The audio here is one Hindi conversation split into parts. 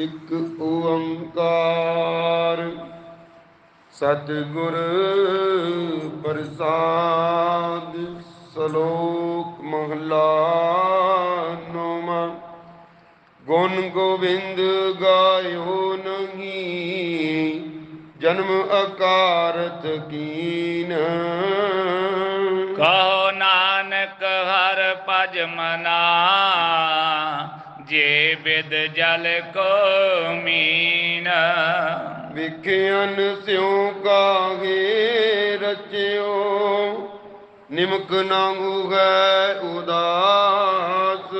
ਇੱਕ ਓੰਕਾਰ। ਸਤਿਗੁਰ ਪ੍ਰਸਾਦ ਸ਼ਲੋਕ ਮਹਲਾ ਨੌਵਾਂ। ਗੁਣ ਗੋਬਿੰਦ ਗਾਇਓ ਨਹੀਂ। ਜਨਮ ਅਕਾਰਤ ਕੀਨ। ਕਹੋ ਨਾਨਕ ਹਰ ਭਜ ਮਨਾ। ਜੇ ਬਿਦ ਜਲ ਕੋ ਮੀਨ। ਵਿਖਿਆਨ ਸਿਉ ਕਾਹੇ ਰਚਿਓ। ਨਿਮਕ ਨਾ ਉਗੈ ਉਦਾਸ।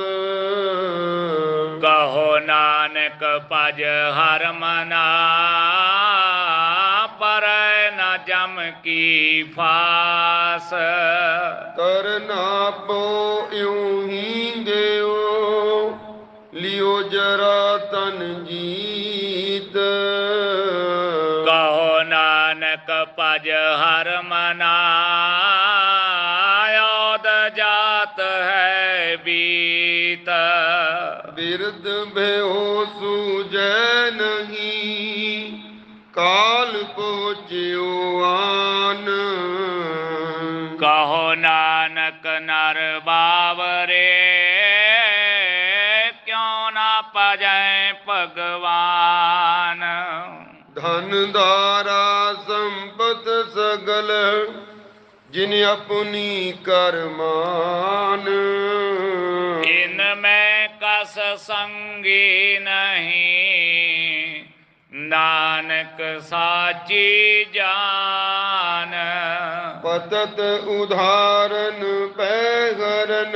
ਕਹੋ ਨਾਨਕ ਭਜ ਹਰ ਮਨਾ। ਪਰੈ ਨ ਜਮ ਕੀ ਫਾਸ। ਕਰਨਾ ਪੋ ਇਉ ਹੀ ਦਿਓ जरा तन जीत कहो नानक पज हर मना जात है बीत। बिरद भयो सूज नहीं काल पहुँच्यो आन। कहो नानक नर बाबरे ਧਨ ਦਾਰਾ ਸੰਪਤ ਸਗਲ ਜਿਨ ਆਪਣੀ ਕਰਮਾਨ। ਇਨ ਮੈਂ ਕਸ ਸੰਗੀ ਨਹੀਂ ਨਾਨਕ ਸਾਚੀ ਜਾਨ। ਪਤਤ ਉਧਾਰਨ ਪੈਗਰਨ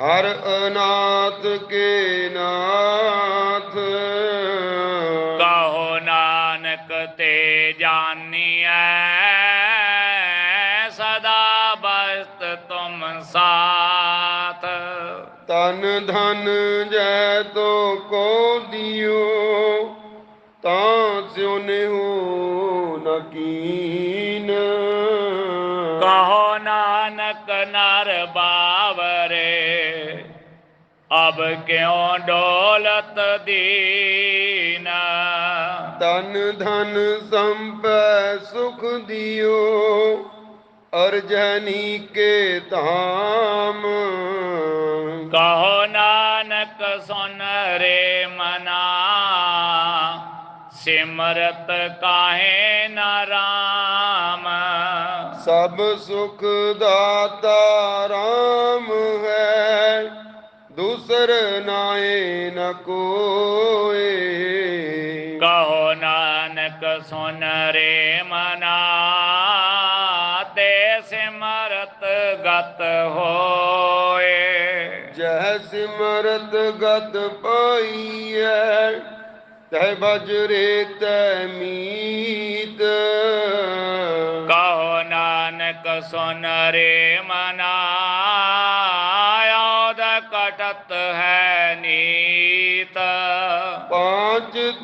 ਹਰ ਅਨਾਥ ਕੇ ਨਾਥ। ते है सदा बस्त तुम साथ। तन धन जय तो को दियो त्योन हो नकीन कहो नानक नर बावरे अब क्यों डोलत दी? तन धन संप सुख दियो अर्जनी के धाम। कहो नानक सुन रे मना सिमरत काहे न राम। सब सुख दाता राम है दूसर नाए न कोई ਨਾਨਕ ਸੁਨ ਰੇ ਮਨਾ ਤੇ ਸਿਮਰਤ ਗਤ ਹੋਏ ਜਹ ਸਿਮਰਤ ਗਤ ਪਾਈਐ ਤੈ ਬਜਰੇ ਤੈ ਮੀਤ ਕਹੋ ਨਾਨਕ ਸੁਨ ਰੇ ਮਨਾ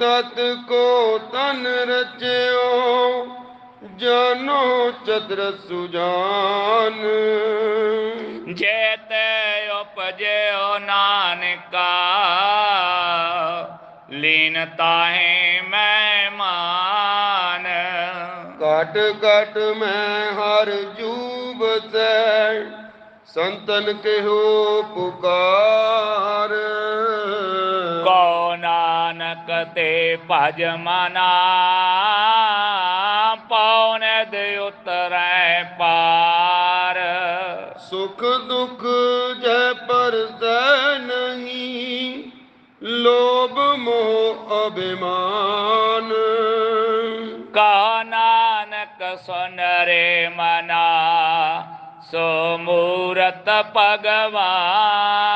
तत् को तन रचो जनो चतर सुजान। नान का नानका ताहे है मान। कट कट में हर जूब से संतन के हो पुकार। कौना ते भजमना पौन दुतर पार। सुख दुख जय पर नहीं लोभ मोह अभिमान। का नानक सुन रे मना सोमूरत भगवान।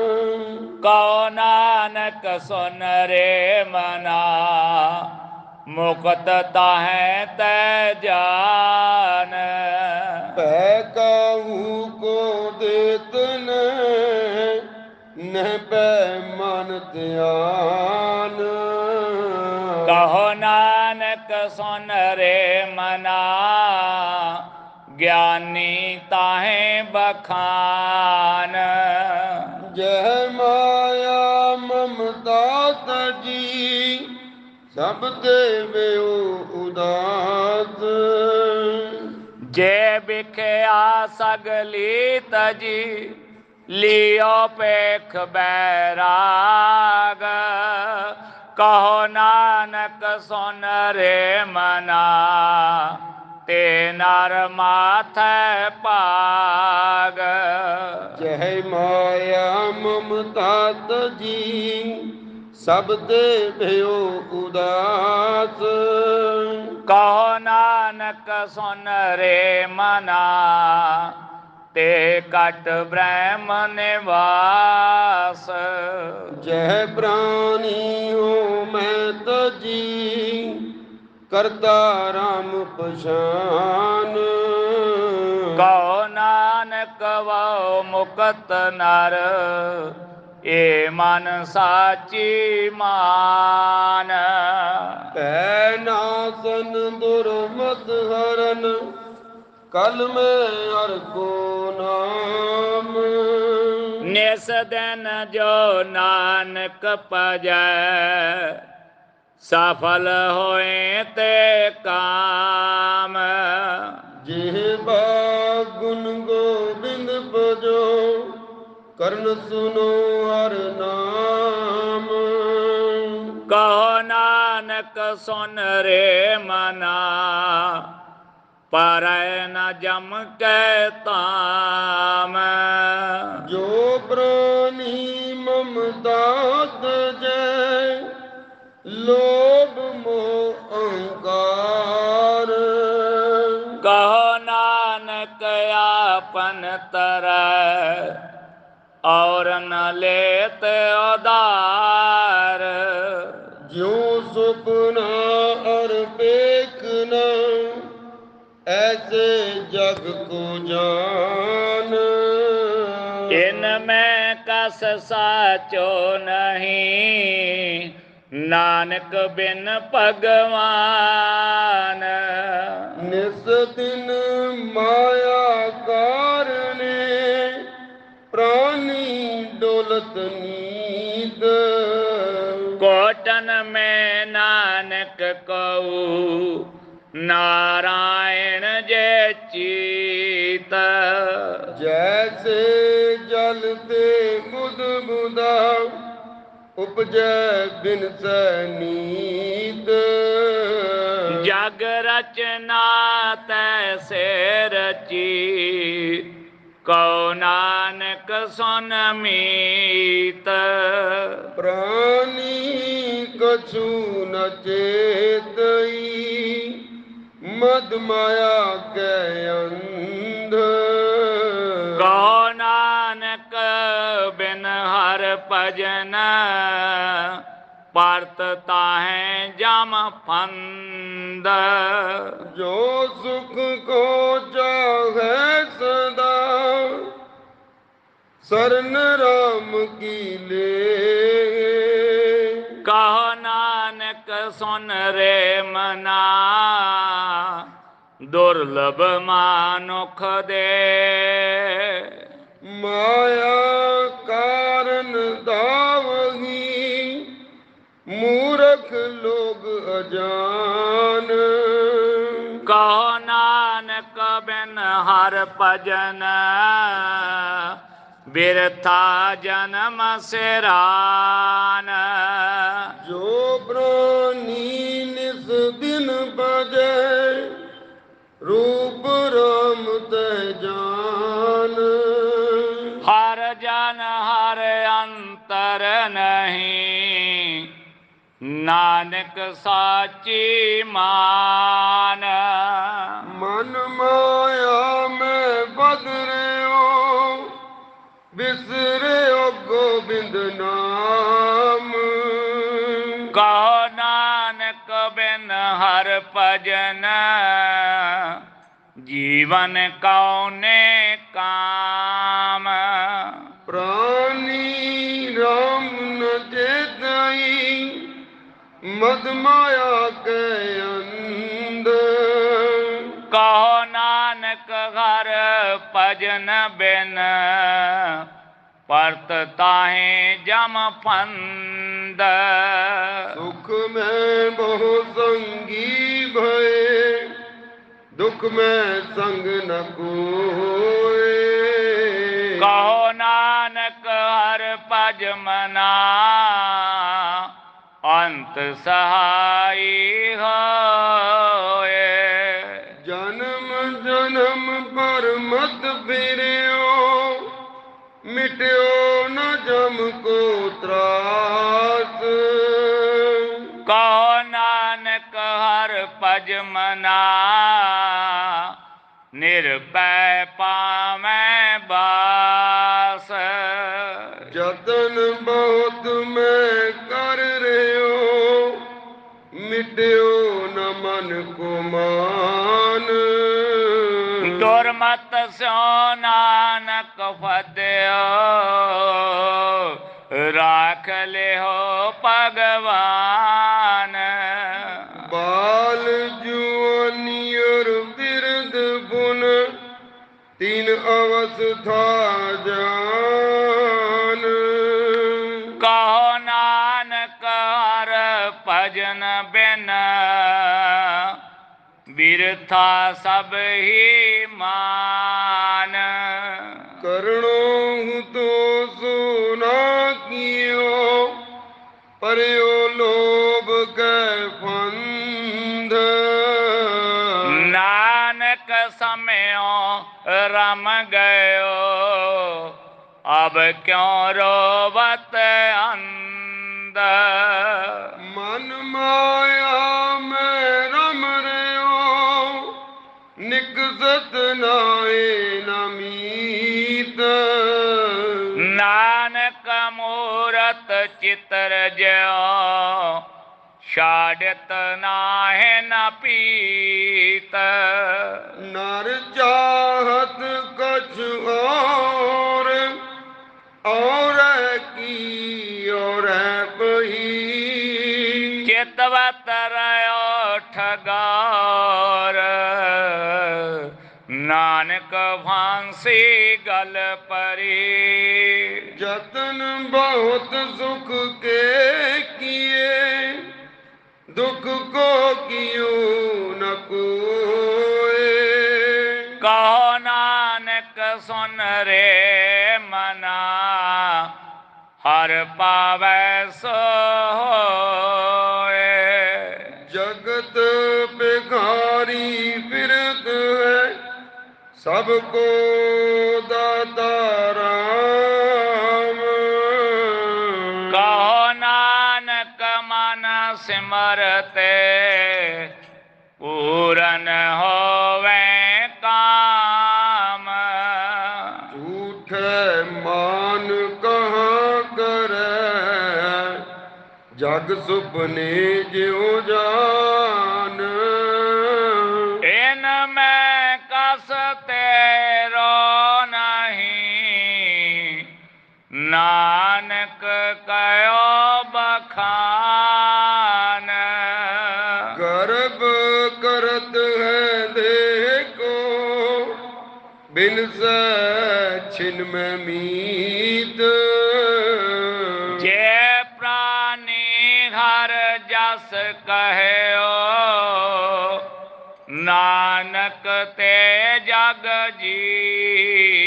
ਕਉ ਨਾਨਕ ਸੁਨ ਰੇ ਮਨਾ ਮੁਕਤ ਤਾਹੈ ਤੈ ਜਾਨ। ਪੈ ਕਾਹੂ ਕੋ ਦੇਤ ਨ ਨਹਿ ਪੈ ਮਨ ਧਿਆਨ। ਕਹੋ ਨਾਨਕ ਸੁਨ ਰੇ ਮਨਾ ਗਿਆਨੀ ਤਾਹੇ ਬਖਾਨ। जय माया ममता तजी सब देवे उदास। जय बिखया सगली तजी लियो पेख बैराग। कहो नानक सोन रे मना। ਤੇ ਨਰ ਮਾਥੈ ਭਾਗ। ਜਹ ਮਾਇਆ ਮਮਤਾ ਤਜੀ ਸਭ ਦੇਵਿਓ ਉਦਾਸ। ਕਹੋ ਨਾਨਕ ਸੁਨ ਰੇ ਮਨਾ ਤੇ ਕਟ ਬ੍ਰਹਮ ਨਿਵਾਸ। ਜਹ ਪ੍ਰਾਨੀ ਹੋ ਮੈਂ ਤਜੀ ਕਰਤਾ ਰਾਮ ਪਛਾਨ। ਕਹੋ ਨਾਨਕ ਵੋ ਮੁਕਤ ਨਰ ਏ ਮਨ ਸਾਚੀ ਮਾਨ। ਪੈ ਨਾਸਨ ਦੁਰਮਤ ਹਰਨ ਕਲ ਮੈਂ ਹਰ ਕੋ ਨਾਮ। ਨਿਸ ਦਿਨ ਜੋ ਨਾਨਕ ਪਜੈ ਸਫਲ ਹੋਏ ਤੇ ਕਾਮ। ਜਿਹਬਾ ਗੁਣ ਗੋਬਿੰਦ ਭਜੋ ਕਰਨ ਸੁਨੋ ਹਰ ਨਾਮ। ਕਹੋ ਨਾਨਕ ਸੁਨ ਰੇ ਮਨਾ ਪਰੈ ਨ ਜਮ ਕੈ ਤਾਮ। ਜੋ ਪ੍ਰਾਨੀ तरह और न लेत उदार जो सुपना और पेखना ऐसे जग को जान। इनमें कस साचो नहीं नानक बिन भगवान। निस दिन माया ਨੀਂਦ ਕੋਟਨ ਮੈਂ ਨਾਨਕ ਕਉ ਨਾਰਾਇਣ ਜੇ ਚੀਤ। ਜੈਸੇ ਜਲ ਤੇ ਬੁਧ ਬੁਦਾ ਉਪਜੈ ਬਿਨ ਨੀਤ ਜਗ ਰਚਨਾ ਤੈਸੇ ਰਚੀ ਕਉ ਨਾਨਕ ਸੁਨ ਮੀਤ। ਪ੍ਰਾਨੀ ਕਛੂ ਨ ਚੇਤਈ ਮਦ ਮਾਇਆ ਕੈ ਅੰਧ। ਕਉ ਨਾਨਕ ਬਿਨ ਹਰ ਭਜਨ परतता है जम फंद। जो सुख को चाहे सदा शरण राम की ले। कहो नानक सुन रे मना दुर्लभ मानुख दे। माया का ਮੂਰਖ ਲੋਗ ਅਜਾਨ। ਕਹੋ ਨਾਨਕ ਬਿਨ ਹਰ ਭਜਨ ਬਿਰਥਾ ਜਨਮ ਸਿਰਾਨ। ਜੋ ਪ੍ਰਾਨੀ ਨਿਸ ਦਿਨ ਬਜੈ ਰੂਪ ਰਾਮ ਤੈ ਜਾਨ। ਹਰ ਜਨ ਹਰ ਅੰਤਰ नानक साची मान। मन माया में बदरे हो बिसरे हो गोविंद नाम। कहो नानक बिन हर भजन जीवन कौने मदमाया के अंदर। कहो नानक हर भजन बिन परत ताहे जम फंद। सुख में बहु संगी भय दुख में संग न कोय कहो नानक हर पज मना अंत सहाय होए। जन्म जन्म पर मत फिरियो मिट्यो न जम को त्रास। कहो नानक हर पज मना निर्भय पामै बास। जतन बहुत मैं ਮਿਟਿਓ ਨ ਮਨ ਕੋ ਮਾਨ। ਦੁਰਮਤ ਸੋ ਨਾਨਕ ਫਦਿਓ ਰਾਖ ਲਿਓ ਭਗਵਾਨ। ਬਾਲ ਜੁਨੀ ਔਰ ਬਿਰਧ ਬੁਨ ਤਿੰਨ ਅਵਸਥਾ ਜਾਨ। ਕਹੋ ਨਾਨਕ ਹਰ ਭਜਨ बिरथा सब ही मान। करणो हूँ तो सोना कियो परयो लोभ के फंद। नानक समयो रम गयो अब क्यों रोवत अंद नमीत नानक मूरत चितर ज्यो शाडत नाहे न पीत। नर चाहत कछ और और की और पही चितवत रयो नानक भांसी गल परी। जतन बहुत सुख के किए दुख को कियो न कोय कहो नानक सुन रे मना हर पावै सो ਸਭ ਕੋ ਦਾਤਾ ਰਾਮ। ਕਹੋ ਨਾਨਕ ਮਨ ਸਿਮਰਤੇ ਪੂਰਨ ਹੋਵੇ ਕਾਮ। ਝੂਠੇ ਮਾਨ ਕਹਾ ਕਰੇ? ਜਗ ਸੁਪਨੇ ਜਿਉ ਜਾ ਖਾਨ। ਗਰਬ ਕਰਤ ਹੈ ਦੇਖੋ ਬਿਨਸ ਛਿਨ ਮੈਂ ਮੀਤ। ਜੈ ਪ੍ਰਾਨੇ ਹਰ ਜਸ ਕਹਿਓ ਨਾਨਕ ਤੇ ਜਗ ਜੀ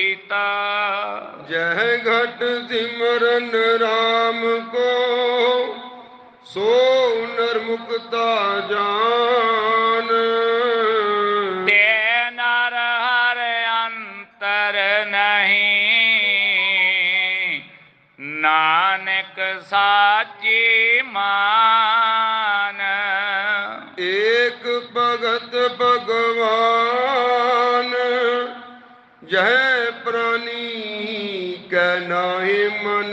ਜਹ ਘਟ ਸਿਮਰਨ RAM ਕੋ ਸੋ ਨਰਮੁਕਤਾ ਜਾਨ। ਤੇ ਨਰ ਹਰ ਅੰਤਰ ਨਹੀਂ ਨਾਨਕ ਸਾਚੀ ਮਾਨ। ਏਕ ਭਗਤ ਭਗਵਾਨ ਜਹ ਪ੍ਰਾਨੀ नहीं मन।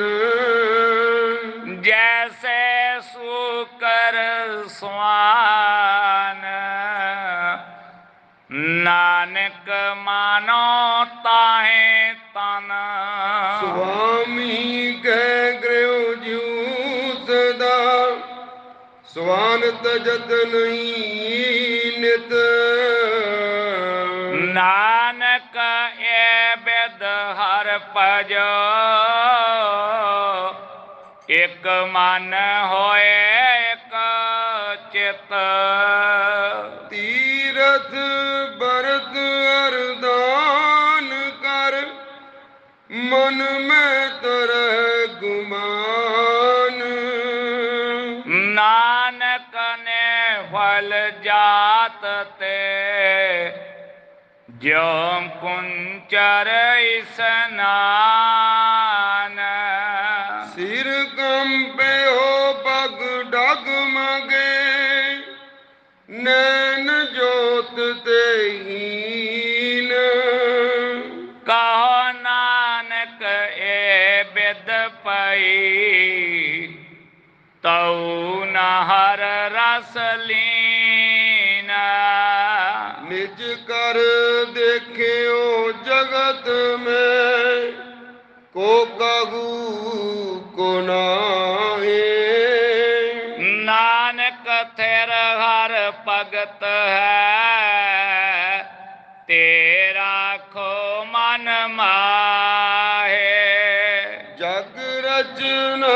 जैसे सुकर स्वान। नानक मानो ताहे तन। स्वामी के गृह जूसदा स्वान तजत नहीं नानक ए बेद हर पजो। ਮਨ ਹੋਏ ਇਕ ਚਿਤ। ਤੀਰਥ ਬਰਤ ਅਰਦਾਨ ਕਰ ਮਨ ਮੈਂ ਤਰੈ ਗੁਮਾਨ। ਨਾਨਕ ਨੇ ਫਲ ਜਾਤ ਤੇ ਜਿਉ ਕੁੰਚਰ ਇਸਨਾਨ ਤੇ ਹੀਨ ਕਹੋ ਨਾਨਕ ਏ ਬਿਦ ਪਈ। ਤਉ ਨ ਹਰ ਰਸ ਲੀਨਾ। ਨਿਜ ਕਰ ਦੇਖਿਓ ਜਗਤ ਮੈਂ। ਕੋ ਕਾਹੂ ਕੋ ਨਾਹੀ। ਨਾਨਕ ਥਿਰ ਹਰ ਭਗਤ ਹੈ। तेरा राखो मन माहे। जग रचना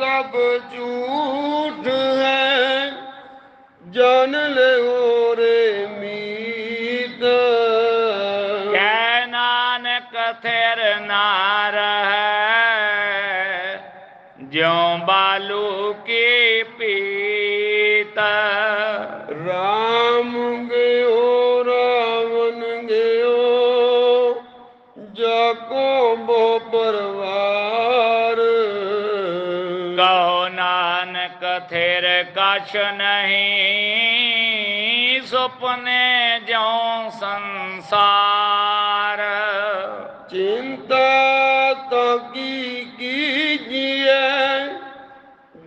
सब झूठ है। जान ले हो रे मीत। कै नानक थेर नार है ज्यो बालू की पीत। राम कछ नहीं सपने जो संसार। चिंता तो की कीजिए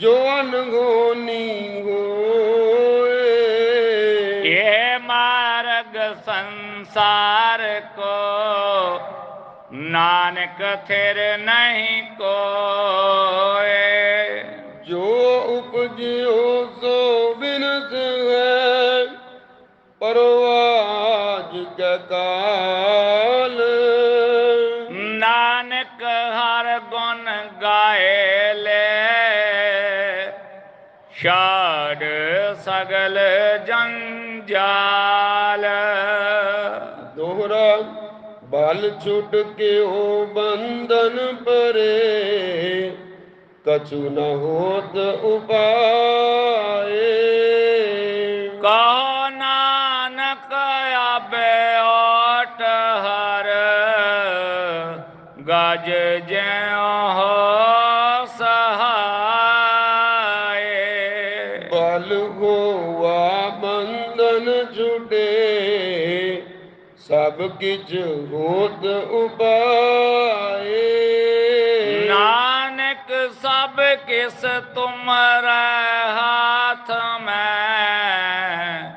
जो अनगोनी हो ये मार्ग संसार को नानक थिर नहीं को जो उपजियो ਸਗਲ ਜੰਜਾਲ ਦੋਹਰਾ ਬਲ ਛੁੱਟ ਕੇ ਹੋ ਬੰਧਨ ਪਰੇ ਕਛੂ ਨ ਹੋਤ ਉਪਾਏ। ਕਹੋ ਨਾਨਕ ਆਬੇ ਓਟ ਹਰ ਗਜ ਜਿਉ सब किछ उबाए नानक सब किस तुम हाथ में?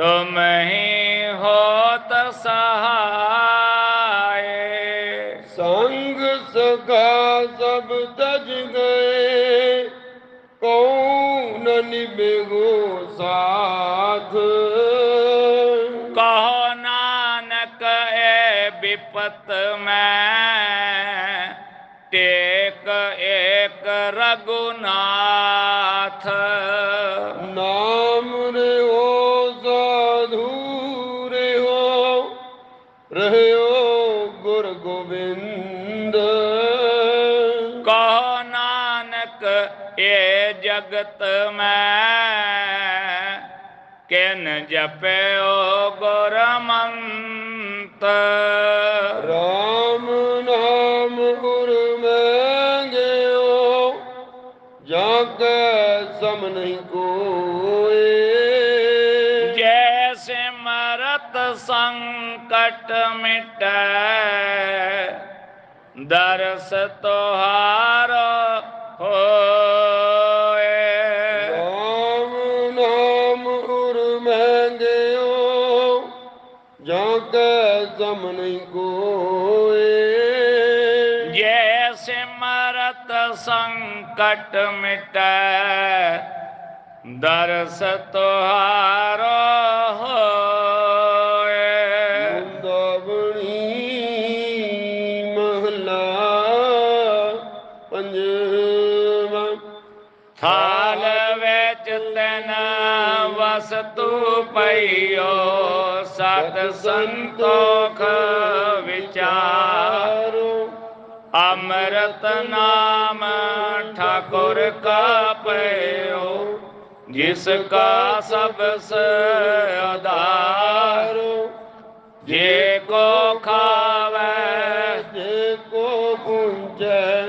तुम ही होत सहाय। संग सखा सब तज गए। कौन निबे गो सा पत में टेक एक रघुनाथ। नाम रे हो साधु रे हो रहे हो गुर गोविंद। कहो नानक ये जगत में किन जपे ओ गुरमंत? ਕੈ ਸਮ ਨਹੀਂ ਕੋਏ। ਜੈ ਸਿਮਰਤ ਸੰਕਟ ਮਿਟੈ ਦਰਸ ਤੁਹਾਰ ਹੋਏ। ਰਾਮ ਨਾਮ ਗੁਰ ਮੈਂ ਗਿਓ ਜਾਂ ਕੈ ਸਮ ਨਹੀਂ ਕੋਏ। ਜੈ ਸਿਮਰਤ ਸੰਕਟ ਮਿਟੈ ਦਰਸ ਤੁਹਾਰੋ ਹੋਏ ਮੁੰਦਾਵਣੀ ਮਹਲਾ ਪੰਜਵਾ ਥਾਲ ਵਿੱਚ ਤਨ ਵਸਤੂ ਪਈਓ ਸਤ ਸੰਤੋਖ ਵਿਚਾਰ अमृत नाम ठाकुर का पयो, जिसका सबसे आधारो, जे को खावे, जे को पूंजे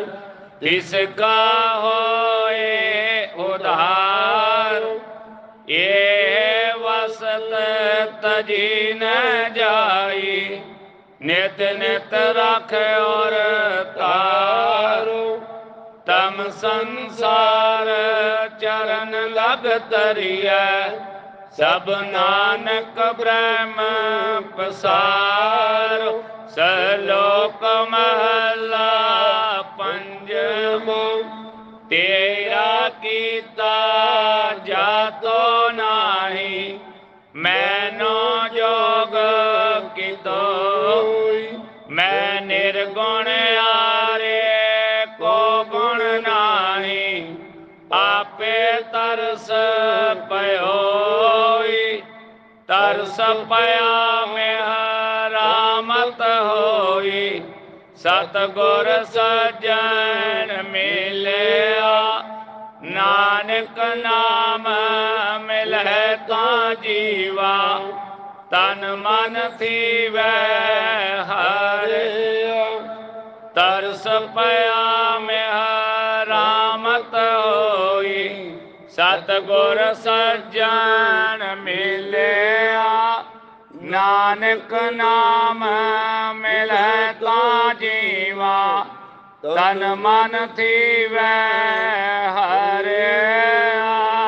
तिसका होए उधार, ये वसत तजी न जाई, नित नित रख और भ्रम संसार चरण लग तरिय। सब नानक ब्रह्म प्रसार। सलोक महला पंजमो। तेरा किता जा तो नाही। मैनो जोग कितो। मैं निर्गुण आ ਤਰਸ ਪਇਓਈ ਤਰਸ ਪਿਆ ਮੈਂ ਰਾਮਤ ਹੋਈ। ਸਤਗੁਰ ਸਜਣ ਮਿਲਿਆ, ਨਾਨਕ ਨਾਮ ਮਿਲੈ ਤਾਂ ਜੀਵਾ। ਤਨ ਮਨ ਥੀਵੈ ਹਰਿਆ, ਤਰਸ ਪਿਆ ਮੈਂ सतगुर सज्जन मिले नानक नाम मिलता जीवा। तन मन थी वह हरे आ